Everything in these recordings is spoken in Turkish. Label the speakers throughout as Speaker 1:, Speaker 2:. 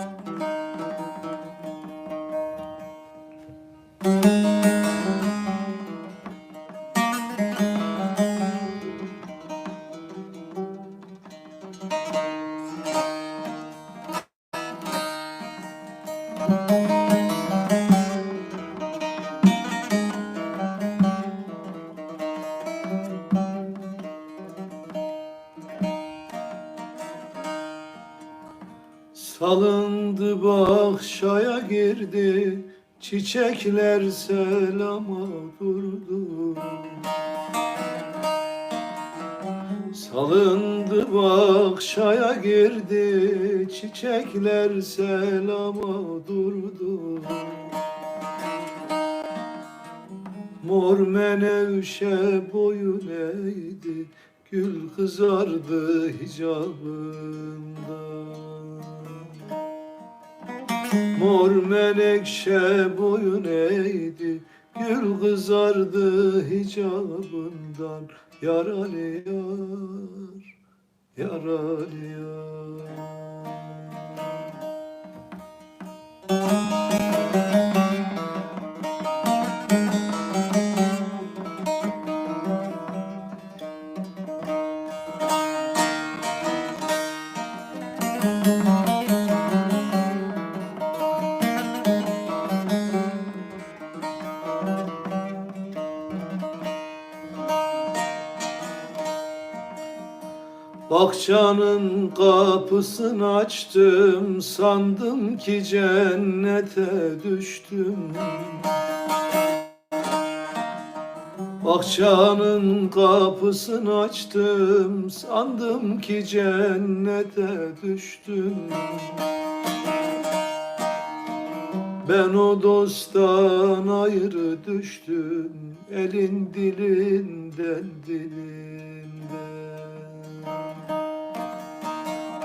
Speaker 1: Müzik Salındı bahçaya girdi Çiçekler selama durdu. Salındı bahçaya girdi Çiçekler selama durdu. Mor menevşe boyun eğdi Gül kızardı hicabında Mor menekşe boyun eğdi Gül kızardı hicabından. Yaralı yar, yaralı yar Bahçanın kapısını açtım Sandım ki cennete düştüm. Bahçanın kapısını açtım Sandım ki cennete düştüm. Ben o dosttan ayrı düştüm Elin dilinden dilinden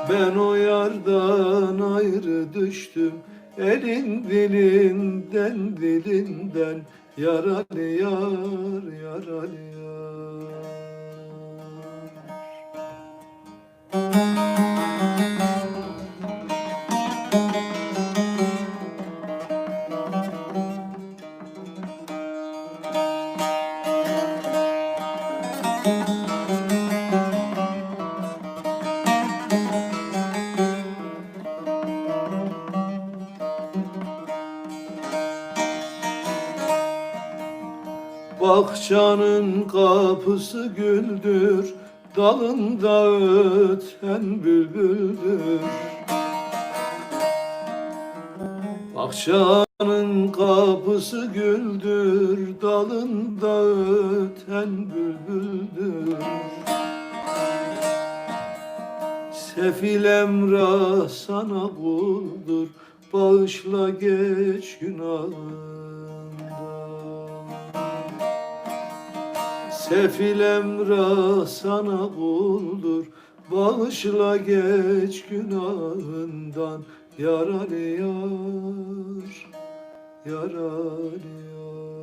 Speaker 1: Ben o yardan ayrı düştüm Elin dilinden dilinden Yaralı yar, yaralı yar Bahçanın kapısı güldür Dalında öten bülbüldür. Bahçanın kapısı güldür Dalında öten bülbüldür. Sefil emrah sana kuldur Bağışla geç günahından Sefil emrah sana kuldur. Bağışla geç günahından. Yaralı yar Yaralı yar